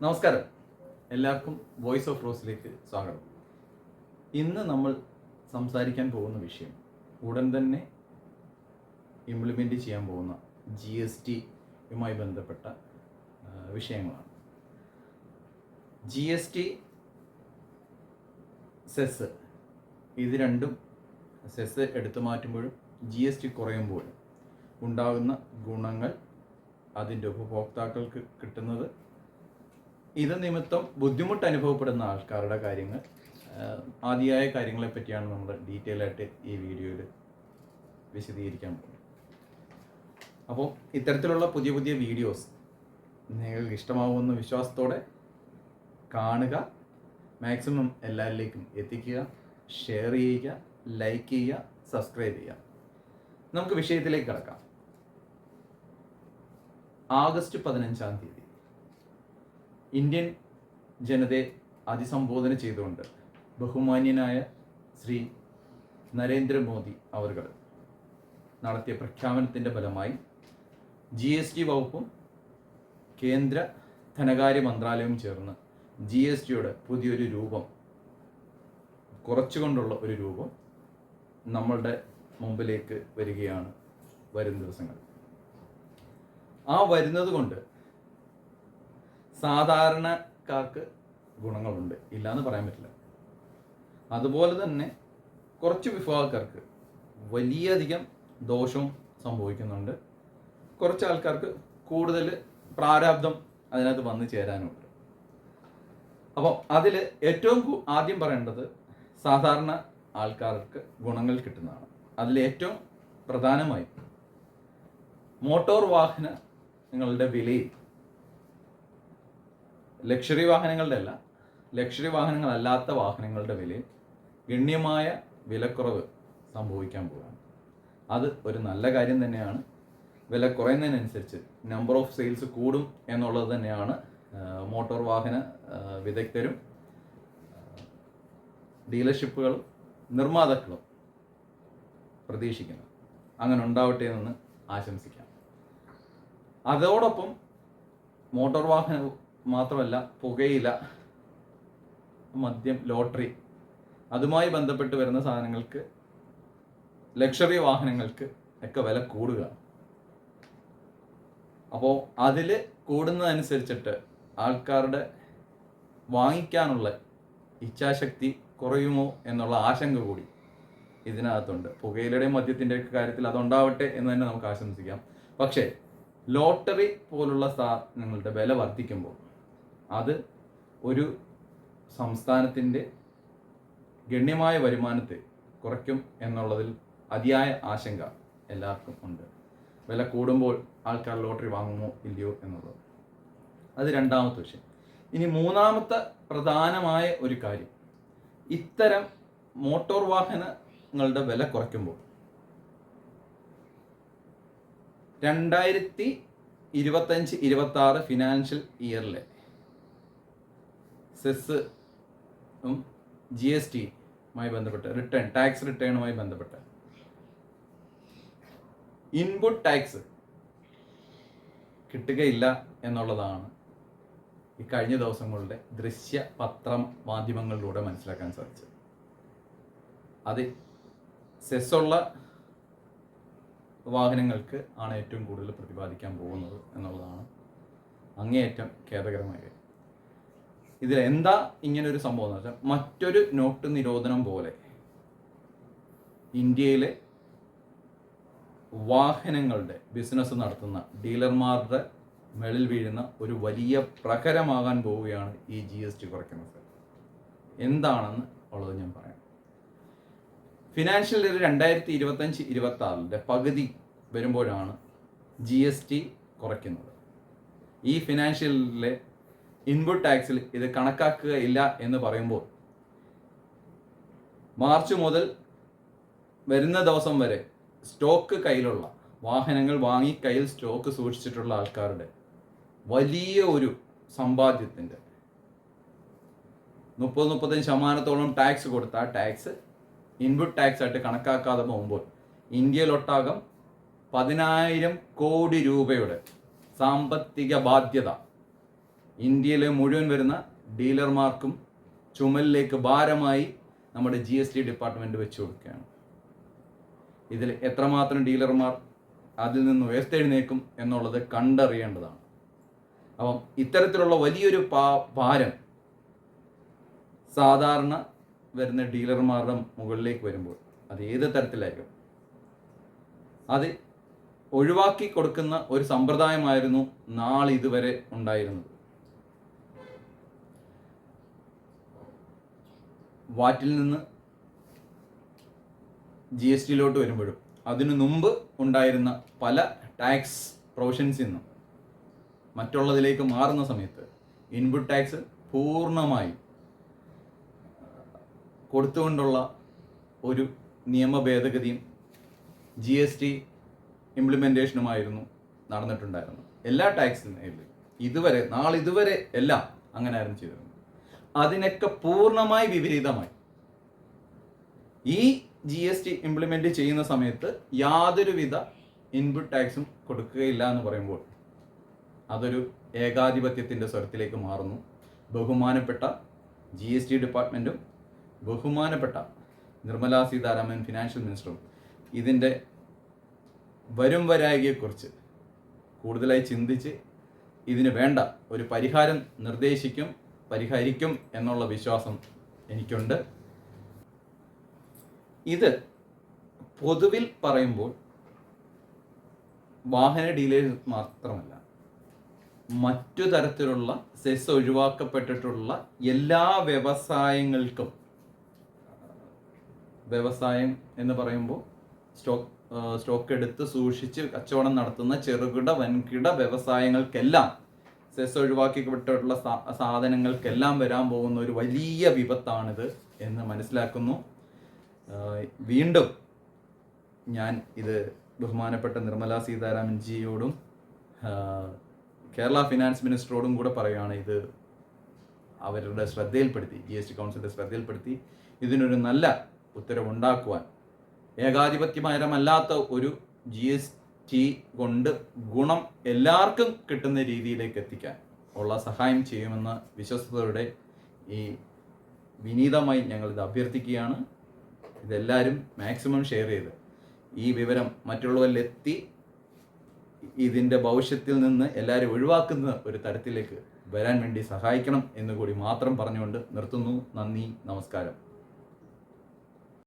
നമസ്കാരം. എല്ലാവർക്കും voice of റോസിലേക്ക് സ്വാഗതം. ഇന്ന് നമ്മൾ സംസാരിക്കാൻ പോകുന്ന വിഷയം ഉടൻ തന്നെ ഇംപ്ലിമെന്റ് ചെയ്യാൻ പോകുന്ന ജി എസ് ടിയുമായി ബന്ധപ്പെട്ട വിഷയങ്ങളാണ്. ജി എസ് ടി സെസ് ഇത് രണ്ടും സെസ് എടുത്തു മാറ്റുമ്പോഴും ജി എസ് ടി കുറയുമ്പോഴും ഉണ്ടാകുന്ന ഗുണങ്ങൾ അതിന്റെ ഉപഭോക്താക്കൾക്ക് കിട്ടുന്നത് ഇത് നിമിത്തം ബുദ്ധിമുട്ട് അനുഭവപ്പെടുന്ന ആൾക്കാരുടെ കാര്യങ്ങൾ ആദ്യമായ കാര്യങ്ങളെ പറ്റിയാണ് നമ്മൾ ഡീറ്റെയിൽ ആയിട്ട് ഈ വീഡിയോയിൽ വിശദീകരിക്കാൻ പോകുന്നത്. അപ്പോൾ ഇത്തരത്തിലുള്ള പുതിയ പുതിയ വീഡിയോസ് നിങ്ങൾക്ക് ഇഷ്ടമാവുമെന്ന വിശ്വാസത്തോടെ കാണുക. മാക്സിമം എല്ലാവരിലേക്കും എത്തിക്കുക ഷെയർ ചെയ്യുക ലൈക്ക് ചെയ്യുക സബ്സ്ക്രൈബ് ചെയ്യുക. നമുക്ക് വിഷയത്തിലേക്ക് കിടക്കാം. ആഗസ്റ്റ് പതിനഞ്ചാം തീയതി. ഇന്ത്യൻ ജനതയെ അതിസംബോധന ചെയ്തുകൊണ്ട് ബഹുമാന്യനായ ശ്രീ നരേന്ദ്രമോദി അവർകൾ നടത്തിയ പ്രഖ്യാപനത്തിന്റെ ഫലമായി ജി എസ് ടി വകുപ്പും കേന്ദ്ര ധനകാര്യ മന്ത്രാലയവും ചേർന്ന് ജി എസ് ടിയുടെ പുതിയൊരു രൂപം കുറച്ചുകൊണ്ടുള്ള ഒരു രൂപം നമ്മളുടെ മുമ്പിലേക്ക് വരികയാണ് വരും ദിവസങ്ങൾ. ആ വരുന്നത് കൊണ്ട് സാധാരണക്കാർക്ക് ഗുണങ്ങളുണ്ട്. ഇല്ലയെന്ന് പറയാൻ പറ്റില്ല. അതുപോലെ തന്നെ കുറച്ച് വിഭാഗക്കാർക്ക് വലിയധികം ദോഷവും സംഭവിക്കുന്നുണ്ട്. കുറച്ച് ആൾക്കാർക്ക് കൂടുതൽ പ്രാരാബ്ദം അതിനകത്ത് വന്നു ചേരാനുണ്ട്. അപ്പോൾ അതിൽ ഏറ്റവും ആദ്യം പറയേണ്ടത് സാധാരണ ആൾക്കാർക്ക് ഗുണങ്ങൾ കിട്ടുന്നതാണ്. അതിൽ ഏറ്റവും പ്രധാനമായും മോട്ടോർ വാഹനങ്ങളുടെ വിലയിൽ ലക്ഷറി വാഹനങ്ങളുടെ അല്ല ലക്ഷറി വാഹനങ്ങളല്ലാത്ത വാഹനങ്ങളുടെ വിലയിൽ ഗണ്യമായ വിലക്കുറവ് സംഭവിക്കാൻ പോവുകയാണ്. അത് ഒരു നല്ല കാര്യം തന്നെയാണ്. വില കുറയുന്നതിനനുസരിച്ച് നമ്പർ ഓഫ് സെയിൽസ് കൂടും എന്നുള്ളത് തന്നെയാണ് മോട്ടോർ വാഹന വിദഗ്ധരും ഡീലർഷിപ്പുകളും നിർമ്മാതാക്കളും പ്രതീക്ഷിക്കുന്നത്. അങ്ങനെ ഉണ്ടാവട്ടെ എന്ന് ആശംസിക്കാം. അതോടൊപ്പം മോട്ടോർ വാഹനം മാത്രമല്ല പുകയില മദ്യം ലോട്ടറി അതുമായി ബന്ധപ്പെട്ട് വരുന്ന സാധനങ്ങൾക്ക് ലക്ഷറി വാഹനങ്ങൾക്ക് ഒക്കെ വില കൂടുക. അപ്പോൾ അതിൽ കൂടുന്നതനുസരിച്ചിട്ട് ആൾക്കാരുടെ വാങ്ങിക്കാനുള്ള ഇച്ഛാശക്തി കുറയുമോ എന്നുള്ള ആശങ്ക കൂടി ഇതിനകത്തുണ്ട്. പുകയിലയുടെയും മദ്യത്തിന്റെ ഒക്കെ കാര്യത്തിൽ അതുണ്ടാവട്ടെ എന്ന് തന്നെ നമുക്ക് ആശംസിക്കാം. പക്ഷേ ലോട്ടറി പോലുള്ള സാധനങ്ങളുടെ വില വർദ്ധിക്കുമ്പോൾ അത് ഒരു സംസ്ഥാനത്തിന്റെ ഗണ്യമായ വരുമാനത്തെ കുറയ്ക്കും എന്നുള്ളതിൽ അതിയായ ആശങ്ക എല്ലാവർക്കും ഉണ്ട്. വില കൂടുമ്പോൾ ആൾക്കാർ ലോട്ടറി വാങ്ങുമോ ഇല്ലയോ എന്നുള്ളത് അത് രണ്ടാമത്തെ വിഷയം. ഇനി മൂന്നാമത്തെ പ്രധാനമായ ഒരു കാര്യം. ഇത്തരം മോട്ടോർ വാഹനങ്ങളുടെ വില കുറയ്ക്കുമ്പോൾ രണ്ടായിരത്തി ഇരുപത്തഞ്ച് ഇരുപത്തി ആറ് ഫിനാൻഷ്യൽ ഇയറിലെ സെസ് ജി എസ് ടിയുമായി ബന്ധപ്പെട്ട് റിട്ടേൺ ടാക്സ് റിട്ടേണുമായി ബന്ധപ്പെട്ട്. ഇൻപുട്ട് ടാക്സ് കിട്ടുകയില്ല എന്നുള്ളതാണ് ഈ കഴിഞ്ഞ ദിവസങ്ങളുടെ ദൃശ്യ പത്രം മാധ്യമങ്ങളിലൂടെ മനസ്സിലാക്കാൻ സാധിച്ചത്. അത് സെസ്സുള്ള വാഹനങ്ങൾക്ക് ആണ് ഏറ്റവും കൂടുതൽ പ്രതിപാദിക്കാൻ പോകുന്നത് എന്നുള്ളതാണ് അങ്ങേയറ്റം ഖേദകരമായ കാര്യം. ഇതിൽ എന്താ ഇങ്ങനെ ഒരു സംഭവം എന്ന് വെച്ചാൽ മറ്റൊരു നോട്ട് നിരോധനം പോലെ ഇന്ത്യയിലെ വാഹനങ്ങളുടെ ബിസിനസ് നടത്തുന്ന ഡീലർമാരുടെ മേളിൽ വീഴുന്ന ഒരു വലിയ പ്രകരമാകാൻ പോവുകയാണ് ഈ ജി എസ് ടി കുറയ്ക്കുന്നത്. എന്താണെന്ന് ഉള്ളത് ഞാൻ പറയാം. ഫിനാൻഷ്യൽ ഇയർ രണ്ടായിരത്തി ഇരുപത്തഞ്ച് ഇരുപത്തി ആറിന്റെ പകുതി വരുമ്പോഴാണ് ജി എസ് ടി കുറയ്ക്കുന്നത്. ഈ ഫിനാൻഷ്യലിലെ ഇൻപുട്ട് ടാക്സിൽ ഇത് കണക്കാക്കുകയില്ല എന്ന് പറയുമ്പോൾ മാർച്ച് മുതൽ വരുന്ന ദിവസം വരെ സ്റ്റോക്ക് കയ്യിലുള്ള വാഹനങ്ങൾ വാങ്ങി കയ്യിൽ സ്റ്റോക്ക് സൂക്ഷിച്ചിട്ടുള്ള ആൾക്കാരുടെ വലിയ ഒരു സമ്പാദ്യത്തിന്റെ മുപ്പത് മുപ്പത്തഞ്ച് ശതമാനത്തോളം ടാക്സ് കൊടുത്ത ടാക്സ് ഇൻപുട്ട് ടാക്സ് ആയിട്ട് കണക്കാക്കാതെ പോകുമ്പോൾ ഇന്ത്യയിലൊട്ടാകം പതിനായിരം കോടി രൂപയുടെ സാമ്പത്തിക ബാധ്യത ഇന്ത്യയിലെ മുഴുവൻ വരുന്ന ഡീലർമാർക്കും ചുമലിലേക്ക് ഭാരമായി നമ്മുടെ ജി എസ് ടി ഡിപ്പാർട്ട്മെന്റ് വെച്ച് കൊടുക്കുകയാണ്. ഇതിൽ എത്രമാത്രം ഡീലർമാർ അതിൽ നിന്ന് ഉയർത്തെഴുന്നേക്കും എന്നുള്ളത് കണ്ടറിയേണ്ടതാണ്. അപ്പം ഇത്തരത്തിലുള്ള വലിയൊരു പാ ഭാരം സാധാരണ വരുന്ന ഡീലർമാരുടെ മുകളിലേക്ക് വരുമ്പോൾ അത് ഏത് തരത്തിലായിരിക്കും? അത് ഒഴിവാക്കി കൊടുക്കുന്ന ഒരു സമ്പ്രദായമായിരുന്നു നാളിതുവരെ ഉണ്ടായിരുന്നത്. വാറ്റിൽ നിന്ന് ജി എസ് ടിയിലോട്ട് വരുമ്പോഴും അതിനു മുമ്പ് ഉണ്ടായിരുന്ന പല ടാക്സ് പ്രൊവിഷൻസിൽ നിന്നും മറ്റുള്ളതിലേക്ക് മാറുന്ന സമയത്ത് ഇൻപുട്ട് ടാക്സ് പൂർണമായി കൊടുത്തുകൊണ്ടുള്ള ഒരു നിയമ ഭേദഗതിയും ജി എസ് ടി ഇംപ്ലിമെന്റേഷനുമായിരുന്നു നടന്നിട്ടുണ്ടായിരുന്നത്. എല്ലാ ടാക്സിനും ഇതുവരെ നാളിതുവരെ എല്ലാം അങ്ങനെ ആയിരുന്നു ചെയ്തിരുന്നത്. അതിനൊക്കെ പൂർണമായി വിപരീതമായി. ഈ ജി എസ് ടി ഇംപ്ലിമെന്റ് ചെയ്യുന്ന സമയത്ത് യാതൊരുവിധ ഇൻപുട്ട് ടാക്സും കൊടുക്കുകയില്ല എന്ന് പറയുമ്പോൾ അതൊരു ഏകാധിപത്യത്തിന്റെ സ്വരത്തിലേക്ക് മാറുന്നു. ബഹുമാനപ്പെട്ട ജി എസ് ടി ഡിപ്പാർട്ട്മെന്റും ബഹുമാനപ്പെട്ട നിർമ്മലാ സീതാരാമൻ ഫിനാൻഷ്യൽ മിനിസ്റ്ററും ഇതിന്റെ വരും വരായികയെക്കുറിച്ച് കൂടുതലായി ചിന്തിച്ച് ഇതിന് വേണ്ട ഒരു പരിഹാരം നിർദ്ദേശിക്കും പരിഹരിക്കും എന്നുള്ള വിശ്വാസം എനിക്കുണ്ട്. ഇത് പൊതുവിൽ പറയുമ്പോൾ വാഹന ഡീലേഴ്സ് മാത്രമല്ല മറ്റു തരത്തിലുള്ള സെസ് ഒഴിവാക്കപ്പെട്ടിട്ടുള്ള എല്ലാ വ്യവസായങ്ങൾക്കും വ്യവസായം എന്ന് പറയുമ്പോൾ സ്റ്റോക്ക് സ്റ്റോക്ക് എടുത്ത് സൂക്ഷിച്ച് കച്ചവടം നടത്തുന്ന ചെറുകിട വൻകിട വ്യവസായങ്ങൾക്കെല്ലാം സെസ് ഒഴിവാക്കിപ്പെട്ടിട്ടുള്ള സാ- സാധനങ്ങൾക്കെല്ലാം വരാൻ പോകുന്ന ഒരു വലിയ വിപത്താണിത് എന്ന് മനസ്സിലാക്കുന്നു. വീണ്ടും ഞാൻ ഇത് ബഹുമാനപ്പെട്ട നിർമ്മല സീതാരാമൻ ജിയോടും കേരള ഫിനാൻസ് മിനിസ്റ്ററോടും കൂടെ പറയുകയാണ് ഇത് അവരുടെ ശ്രദ്ധയിൽപ്പെടുത്തി ജി എസ് ടി കൗൺസിലിന്റെ ശ്രദ്ധയിൽപ്പെടുത്തി. ഇതിനൊരു നല്ല ഉത്തരവുണ്ടാക്കുവാൻ ഏകാധിപത്യപരമല്ലാത്ത ഒരു ജി എസ് ടി കൊണ്ട് ഗുണം എല്ലാവർക്കും കിട്ടുന്ന രീതിയിലേക്ക് എത്തിക്കാൻ ഉള്ള സഹായം ചെയ്യുമെന്ന വിശ്വസ്തയോടെ ഈ വിനീതമായി ഞങ്ങൾ ഇത് അഭ്യർത്ഥിക്കുകയാണ്. ഇതെല്ലാവരും മാക്സിമം ഷെയർ ചെയ്ത് ഈ വിവരം മറ്റുള്ളവരിലെത്തി ഇതിന്റെ ഭവിഷ്യത്തിൽ നിന്ന് എല്ലാവരും ഒഴിവാക്കുന്ന ഒരു തരത്തിലേക്ക് വരാൻ വേണ്ടി സഹായിക്കണം എന്നുകൂടി മാത്രം പറഞ്ഞുകൊണ്ട് നിർത്തുന്നു. നന്ദി നമസ്കാരം.